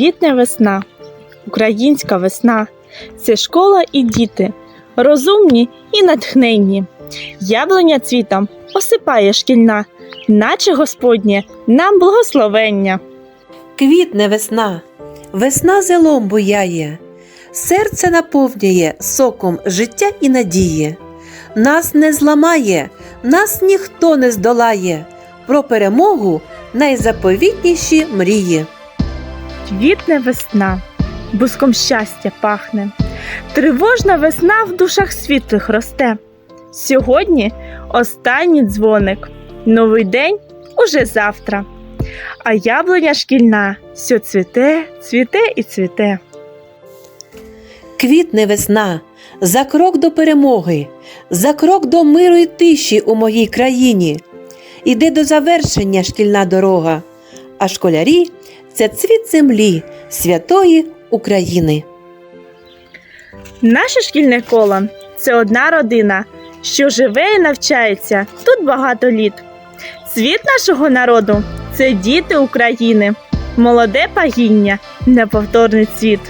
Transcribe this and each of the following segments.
Квітне весна, українська весна. Це школа і діти, розумні і натхненні. Яблуня цвітом осипає шкільна, наче Господнє нам благословення. Квітне весна, весна зелом буяє, серце наповнює соком життя і надії. Нас не зламає, нас ніхто не здолає. Про перемогу найзаповітніші мрії. Квітне весна, буском щастя пахне. Тривожна весна в душах світлих росте. Сьогодні останній дзвоник, новий день уже завтра. А яблуня шкільна все цвіте, цвіте і цвіте. Квітне весна, за крок до перемоги, за крок до миру і тиші у моїй країні. Іде до завершення шкільна дорога, а школярі це цвіт землі святої України. Наше шкільне коло це одна родина, що живе і навчається тут багато літ. Цвіт нашого народу це діти України, молоде пагіння, неповторний цвіт.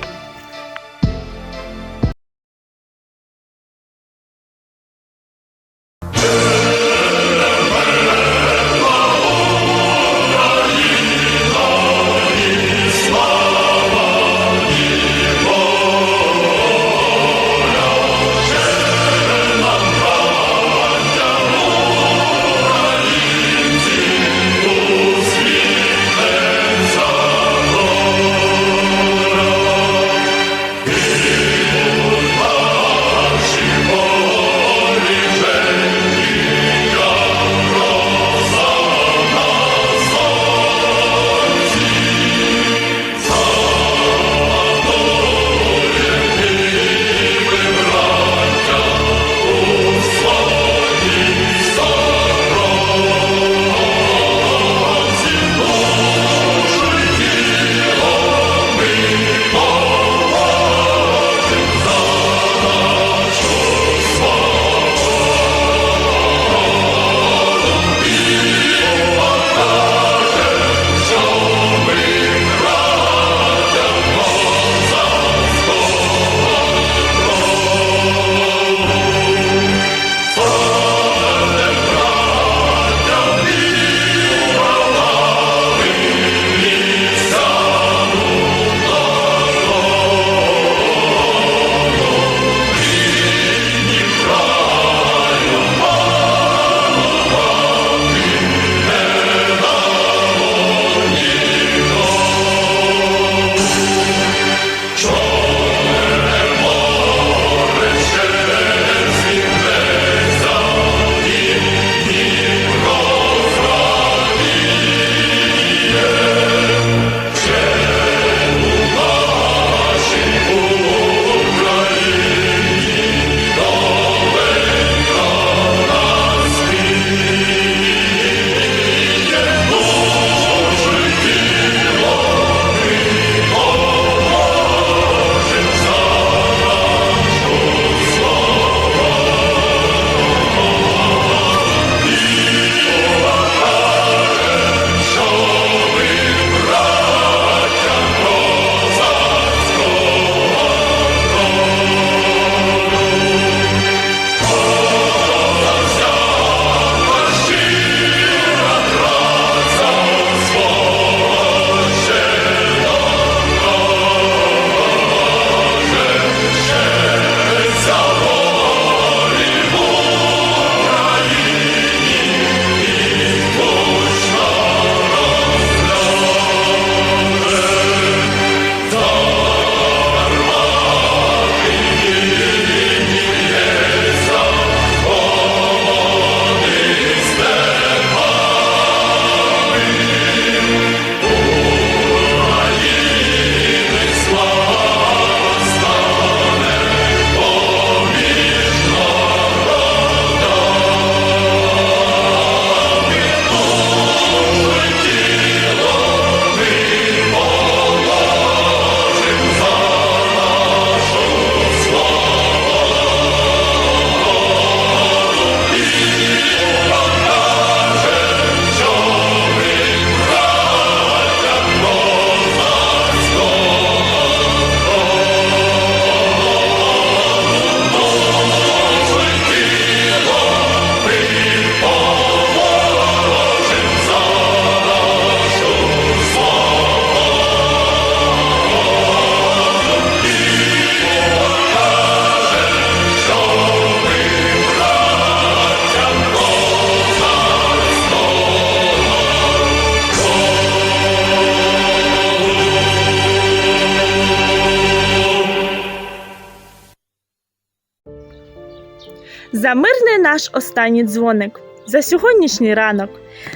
Наш останній дзвоник, за сьогоднішній ранок,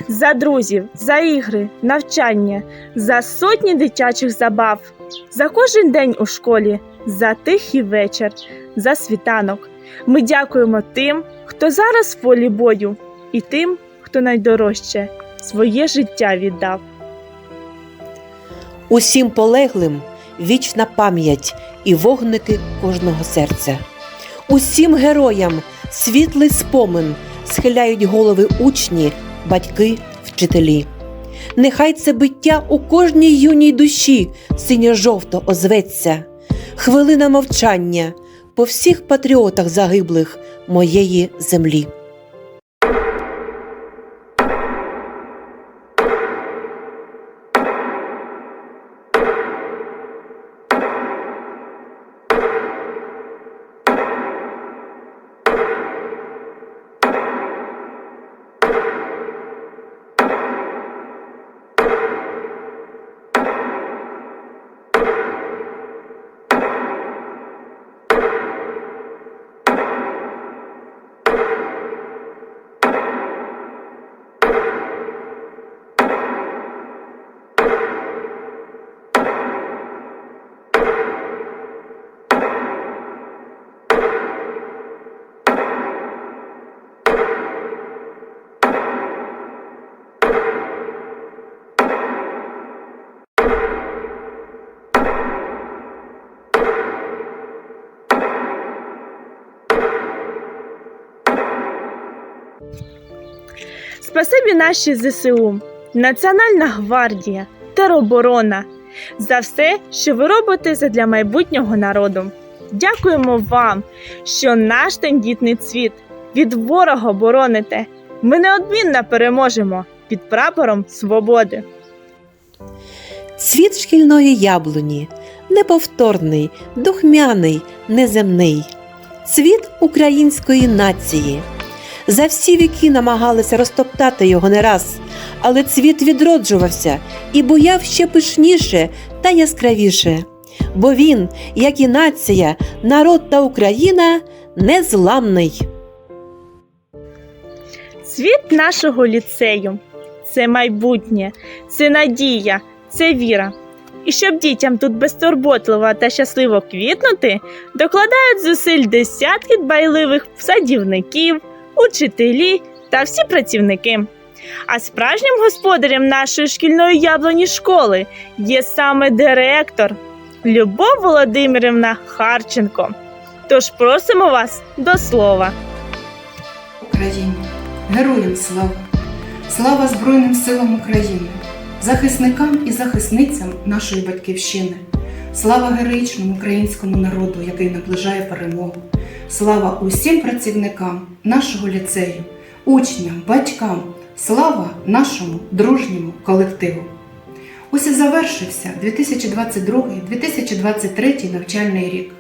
за друзів, за ігри, навчання, за сотні дитячих забав, за кожен день у школі, за тихий вечір, за світанок. Ми дякуємо тим, хто зараз в полі бою, і тим, хто найдорожче своє життя віддав. Усім полеглим вічна пам'ять і вогники кожного серця. Усім героям світлий спомин схиляють голови учні, батьки, вчителі. Нехай це биття у кожній юній душі синьо-жовто озветься, хвилина мовчання по всіх патріотах загиблих моєї землі. Спасибі наші ЗСУ, Національна гвардія, тероборона за все, що ви робите задля майбутнього народу. Дякуємо вам, що наш тендітний цвіт від ворога бороните. Ми неодмінно переможемо під прапором свободи. Цвіт шкільної яблуні неповторний, духмяний, неземний. Цвіт української нації. За всі віки намагалися розтоптати його не раз, але цвіт відроджувався і буяв ще пишніше та яскравіше. Бо він, як і нація, народ та Україна, незламний. Цвіт нашого ліцею це майбутнє, це надія, це віра. І щоб дітям тут безтурботливо та щасливо квітнути, докладають зусиль десятки дбайливих садівників, учителі та всі працівники. А справжнім господарем нашої шкільної яблуні школи є саме директор Любов Володимирівна Харченко. Тож просимо вас до слова. Україні, героям слава! Слава Збройним силам України, захисникам і захисницям нашої батьківщини, слава героїчному українському народу, який наближає перемогу, слава усім працівникам нашого ліцею, учням, батькам, слава нашому дружньому колективу. Ось і завершився 2022-2023 навчальний рік.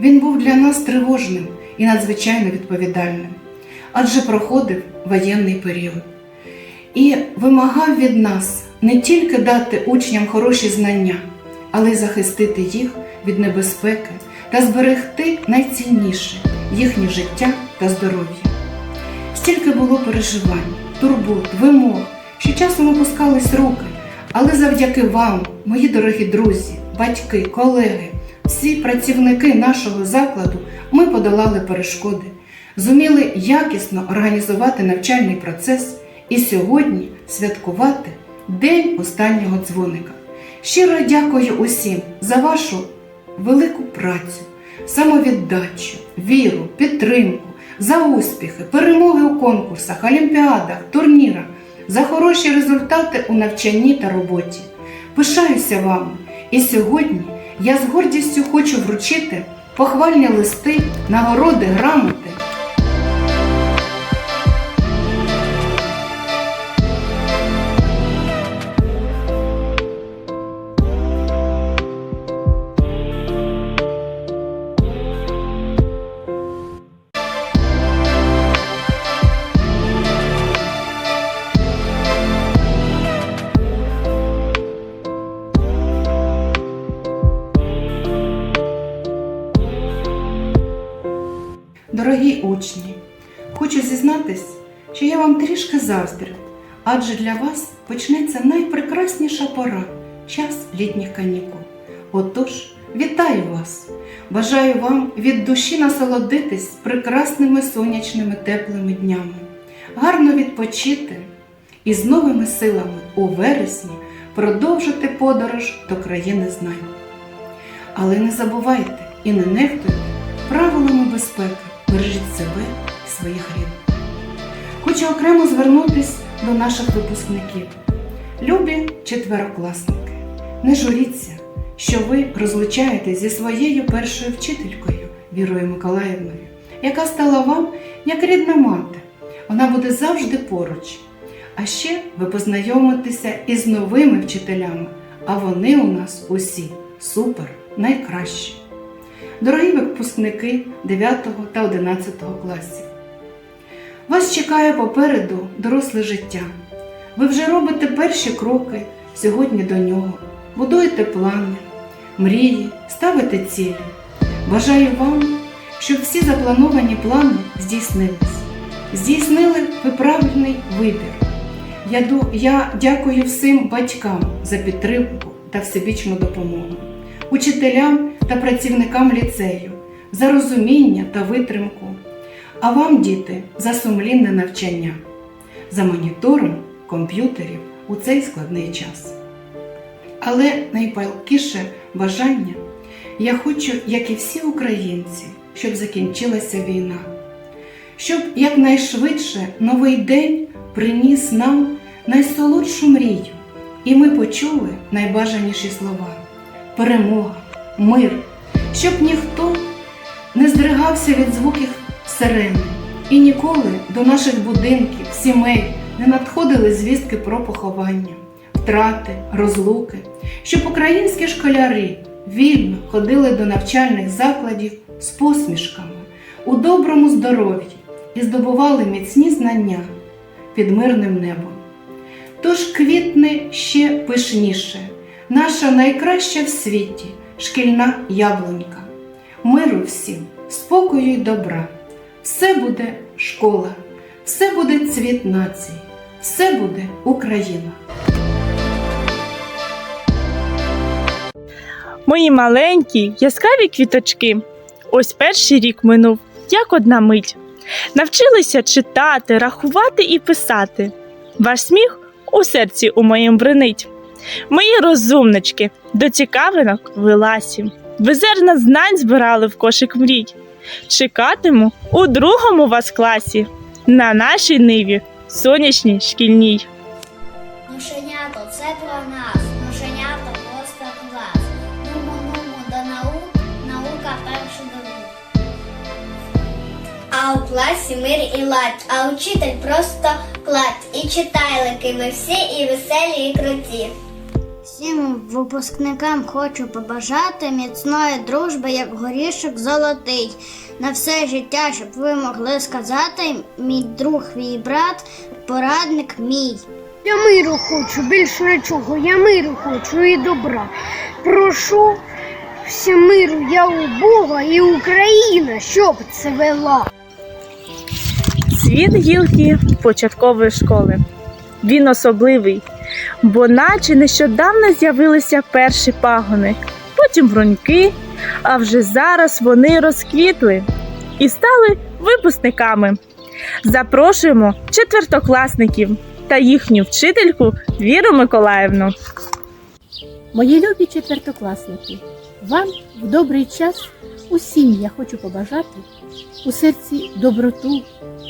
Він був для нас тривожним і надзвичайно відповідальним адже проходив воєнний період і вимагав від нас не тільки дати учням хороші знання, але й захистити їх від небезпеки та зберегти найцінніше їхнє життя та здоров'я. Стільки було переживань, турбот, вимог, що часом опускались руки, але завдяки вам, мої дорогі друзі, батьки, колеги, всі працівники нашого закладу, ми подолали перешкоди зуміли якісно організувати навчальний процес і сьогодні святкувати День останнього дзвоника. Щиро дякую усім за вашу велику працю, самовіддачу, віру, підтримку, за успіхи, перемоги у конкурсах, олімпіадах, турнірах, за хороші результати у навчанні та роботі. Пишаюся вами, і сьогодні я з гордістю хочу вручити похвальні листи, нагороди, грамоти трішки заздрю, адже для вас почнеться найпрекрасніша пора час літніх канікул. Отож, вітаю вас! Бажаю вам від душі насолодитись прекрасними сонячними теплими днями, гарно відпочити і з новими силами у вересні продовжити подорож до країни знань. Але не забувайте і не нехтуйте правилами безпеки, бережіть себе і своїх рідних. Хочу окремо звернутися до наших випускників. Любі четверокласники, не журіться, що ви розлучаєтесь зі своєю першою вчителькою Вірою Миколаївною, яка стала вам як рідна мати. Вона буде завжди поруч. А ще ви познайомитеся із новими вчителями, а вони у нас усі супер, найкращі. Дорогі випускники 9 та 11 класів. Вас чекає попереду доросле життя. Ви вже робите перші кроки сьогодні до нього, будуєте плани, мрії, ставите цілі. Бажаю вам, щоб всі заплановані плани здійснились. Здійснили ви правильний вибір. Я, я дякую всім батькам за підтримку та всебічну допомогу, учителям та працівникам ліцею за розуміння та витримку, а вам, діти, за сумлінне навчання, за моніторинг комп'ютерів у цей складний час. Але найпалкіше бажання я хочу, як і всі українці, щоб закінчилася війна, щоб якнайшвидше новий день приніс нам найсолодшу мрію, і ми почули найбажаніші слова: перемога, мир, щоб ніхто не здригався від звуків сирени, і ніколи до наших будинків, сімей не надходили звістки про поховання, втрати, розлуки, щоб українські школяри вільно ходили до навчальних закладів з посмішками, у доброму здоров'ї і здобували міцні знання під мирним небом. Тож квітне ще пишніше, наша найкраща в світі шкільна яблунька. Миру всім, спокою й добра. Все буде школа, все буде цвіт нації, все буде Україна. Мої маленькі, яскраві квіточки. Ось перший рік минув, як одна мить. Навчилися читати, рахувати і писати. Ваш сміх у серці у моїм бренить. Мої розумнички, до цікавинок ви ласі. Ви зерна знань збирали в кошик мрій. Чекатиму у другому вас класі на нашій ниві сонячній шкільній. Мишенято, це про нас. Мишенято просто клас. Нумо, нумо до наук, наука перша до рук. А у класі мир і лад, а учитель просто клад. І читайлики ви всі, і веселі, і круті. Всім випускникам хочу побажати міцної дружби, як горішок золотий. На все життя, щоб ви могли сказати, мій друг, мій брат, порадник мій. Я миру хочу, більше нічого, я миру хочу і добра. Прошу вся миру я у Бога і Україна, щоб це вела. Цвіт гілки початкової школи. Він особливий, бо наче нещодавно з'явилися перші пагони, потім бруньки, а вже зараз вони розквітли і стали випускниками. Запрошуємо четвертокласників та їхню вчительку Віру Миколаївну. Мої любі четвертокласники, вам в добрий час усім я хочу побажати у серці доброту,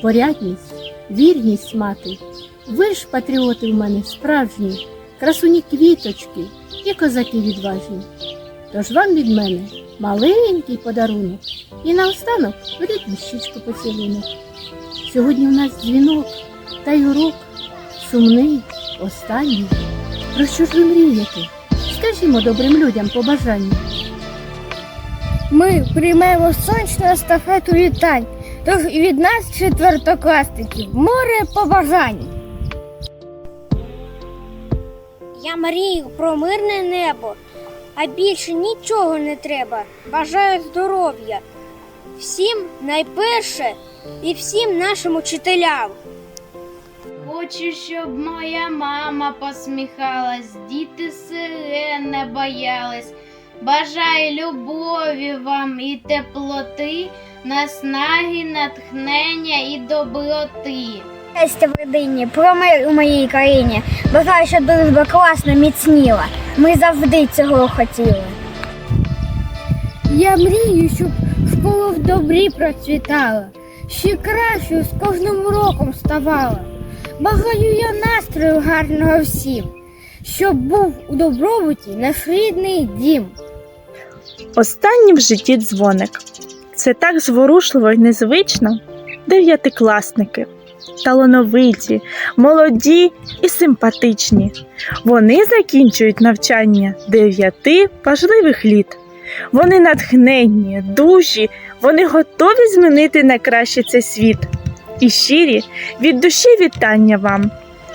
порядність, вірність мати. Ви ж, патріоти в мене справжні, красуні квіточки і козаки відважні. Тож вам від мене маленький подарунок і наостанок рідну щічку поцілунок. Сьогодні у нас дзвінок та й урок сумний, останній. Про що ж ви мрієте? Скажімо добрим людям побажання. Ми приймемо сонячну естафету вітань. Тож від нас, четвертокласників, море побажань. Я мрію про мирне небо, а більше нічого не треба. Бажаю здоров'я, всім найперше і всім нашим учителям. Хочу, щоб моя мама посміхалась, діти сирен не боялись. Бажаю любові вам і теплоти, наснаги, натхнення і доброти. Щастя в родині, про мир у моїй країні. Бажаю, щоб дружба класно міцніла. Ми завжди цього хотіли. Я мрію, щоб школа в добрі процвітала, ще кращою з кожним роком ставала. Бажаю я настрою гарного всім, щоб був у добробуті наш рідний дім. Останній в житті дзвоник. Це так зворушливо і незвично. Дев'ятикласники, талановиті, молоді і симпатичні. Вони закінчують навчання дев'яти важливих літ. Вони натхненні, дужі, вони готові змінити на краще цей світ. І щирі від душі вітання вам,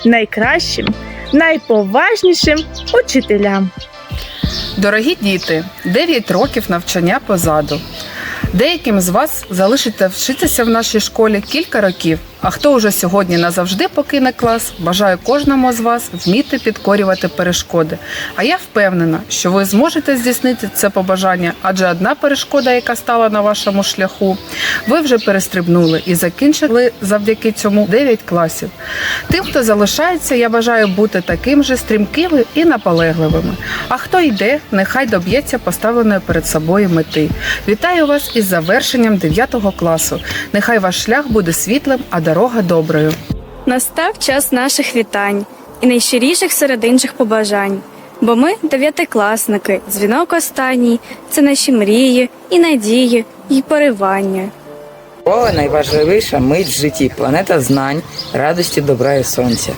найкращим, найповажнішим учителям. Дорогі діти, 9 років навчання позаду. Деяким з вас залишиться вчитися в нашій школі кілька років. А хто уже сьогодні назавжди покине клас, бажаю кожному з вас вміти підкорювати перешкоди. А я впевнена, що ви зможете здійснити це побажання, адже одна перешкода, яка стала на вашому шляху, ви вже перестрибнули і закінчили завдяки цьому 9 класів. Тим, хто залишається, я бажаю бути таким же стрімкими і наполегливими. А хто йде, нехай доб'ється поставленої перед собою мети. Вітаю вас із завершенням 9 класу. Нехай ваш шлях буде світлим, а дорога доброю. Настав час наших вітань і найщиріших серед інших побажань. Бо ми дев'ятикласники, дзвінок останній це наші мрії, і надії, і поривання. Школа найважливіша мить в житті, планета знань, радості, добра і сонця.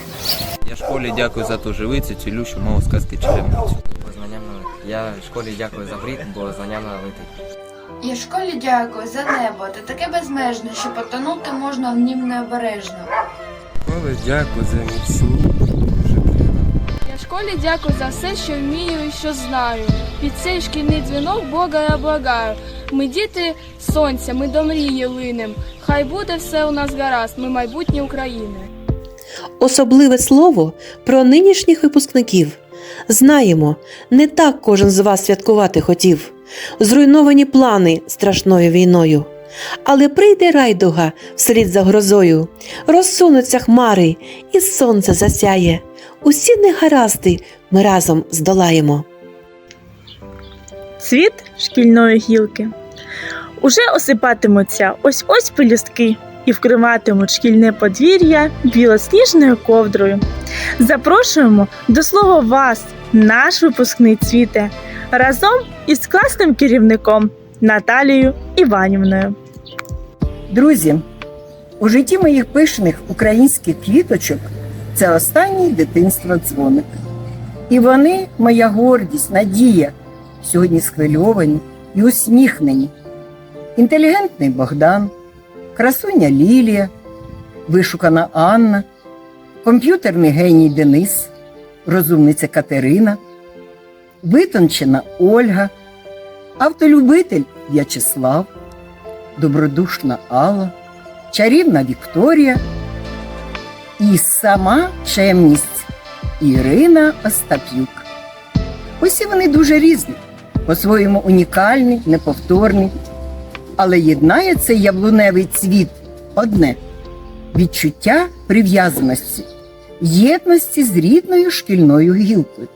Я школі дякую за ту живицю, цілющу мову сказки налити. Я школі дякую за брід, бо знанням налитий. Я школі дякую за небо, та таке безмежне, що потонути можна в нім необережно. Школи дякую за міцні. Я школі дякую за все, що вмію і що знаю. Під цей шкільний дзвінок Бога я благаю. Ми діти сонця, ми до мрії линем. Хай буде все у нас гаразд, ми майбутнє України. Особливе слово про нинішніх випускників. Знаємо, не так кожен з вас святкувати хотів. Зруйновані плани страшною війною. Але прийде райдуга вслід за грозою, розсунуться хмари, і сонце засяє. Усі негаразди ми разом здолаємо. Цвіт шкільної гілки. Уже осипатимуться ось ось пелюстки і вкриватимуть шкільне подвір'я білосніжною ковдрою. Запрошуємо до слова вас, наш випускний цвіте, разом із класним керівником Наталією Іванівною. Друзі, у житті моїх пишних українських квіточок це останній дитинства дзвоник. І вони моя гордість, надія, сьогодні схвильовані і усміхнені. Інтелігентний Богдан, красуня Лілія, вишукана Анна, комп'ютерний геній Денис, розумниця Катерина, витончена Ольга, автолюбитель В'ячеслав добродушна Алла, чарівна Вікторія і сама чемність Ірина Остап'юк. Усі вони дуже різні, по-своєму унікальні, неповторні, але єднає цей яблуневий цвіт одне відчуття прив'язаності, єдності з рідною шкільною гілкою.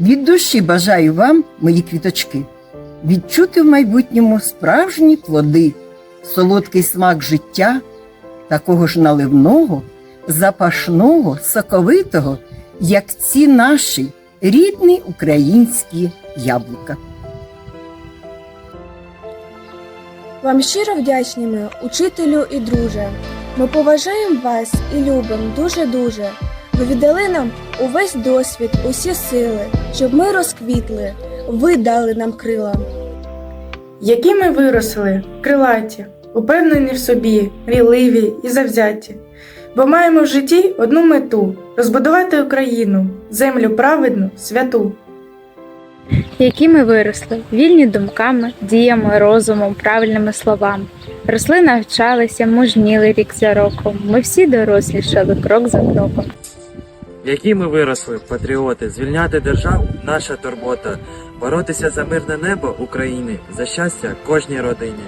Від душі бажаю вам, мої квіточки, відчути в майбутньому справжні плоди, солодкий смак життя, такого ж наливного, запашного, соковитого, як ці наші рідні українські яблука. Вам щиро вдячні ми, учителю і друже. Ми поважаємо вас і любимо дуже-дуже. Ви віддали нам увесь досвід, усі сили, щоб ми розквітли, ви дали нам крила. Які ми виросли, крилаті, упевнені в собі, мрійливі і завзяті, бо маємо в житті одну мету розбудувати Україну, землю праведну, святу. Які ми виросли, вільні думками, діями, розумом, правильними словами. Росли, навчалися, мужніли рік за роком. Ми всі дорослішали крок за кроком. Які ми виросли, патріоти, звільняти державу наша турбота, боротися за мирне небо України, за щастя кожній родині.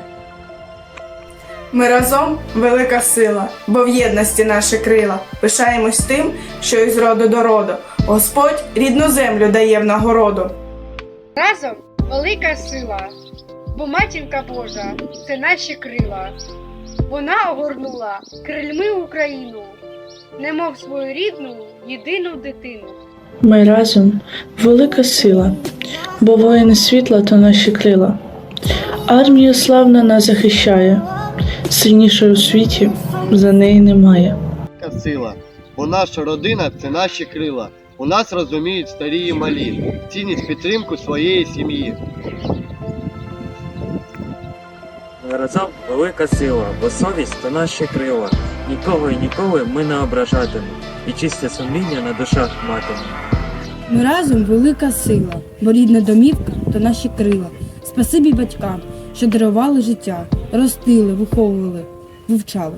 Ми разом велика сила, бо в єдності наші крила. Пишаємось тим, що із роду до роду. Господь рідну землю дає в нагороду. Разом велика сила, бо матінка Божа це наші крила. Вона огорнула крильми Україну, немов свою рідну єдину дитину. Ми разом велика сила, бо воїни світла то наші крила. Армія славна нас захищає, сильнішої у світі за неї немає. велика сила, бо наша родина це наші крила. У нас розуміють старі і малі, цінність підтримку своєї сім'ї. Ми разом велика сила, бо совість то наші крила. Нікого і ніколи ми не ображатимемо, і чисте сумління на душах матимемо. Ми разом велика сила, бо рідна домівка то наші крила. Спасибі батькам, що дарували життя, ростили, виховували, вивчали.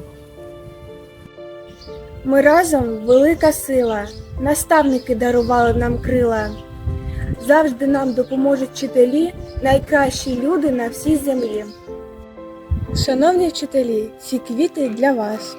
Ми разом велика сила, наставники дарували нам крила. Завжди нам допоможуть вчителі, найкращі люди на всій землі. Шановні вчителі, ці квіти для вас.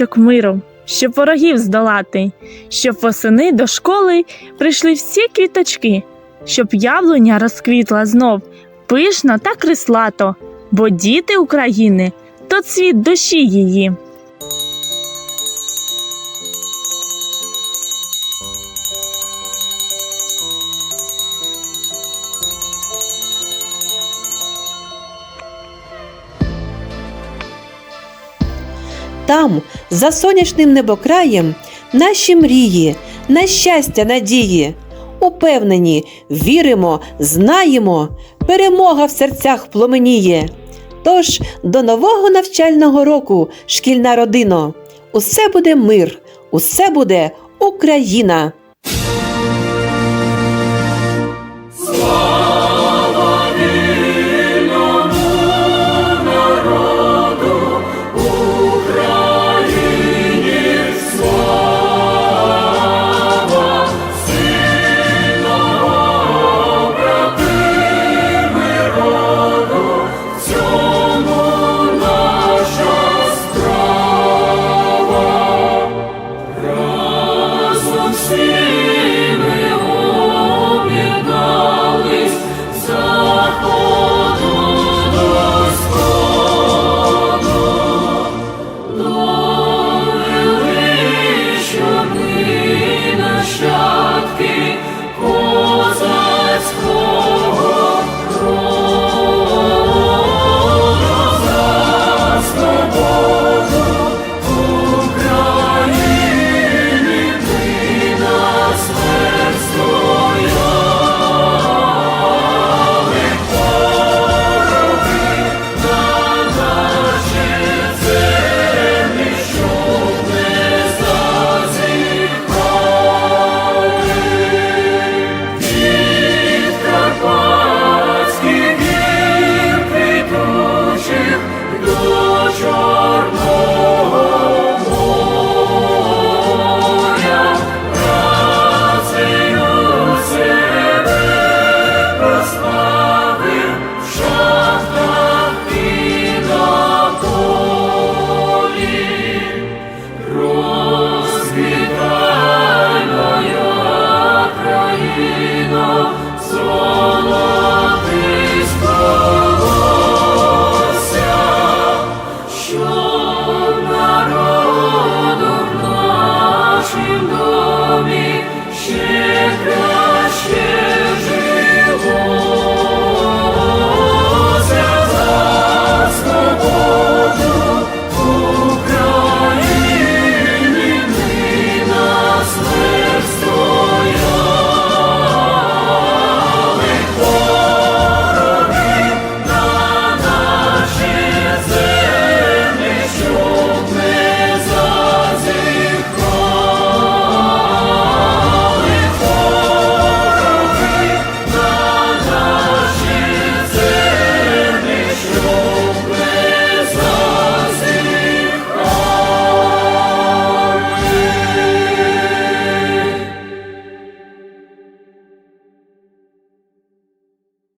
Луна миру, щоб ворогів здолати, щоб восени до школи прийшли всі квіточки, щоб яблуня розквітла знов пишно та крислато, бо діти України то цвіт душі її. там, за сонячним небокраєм, наші мрії, на щастя, надії. Упевнені, віримо, знаємо, перемога в серцях пломеніє. Тож до нового навчального року, шкільна родино, усе буде мир, усе буде Україна!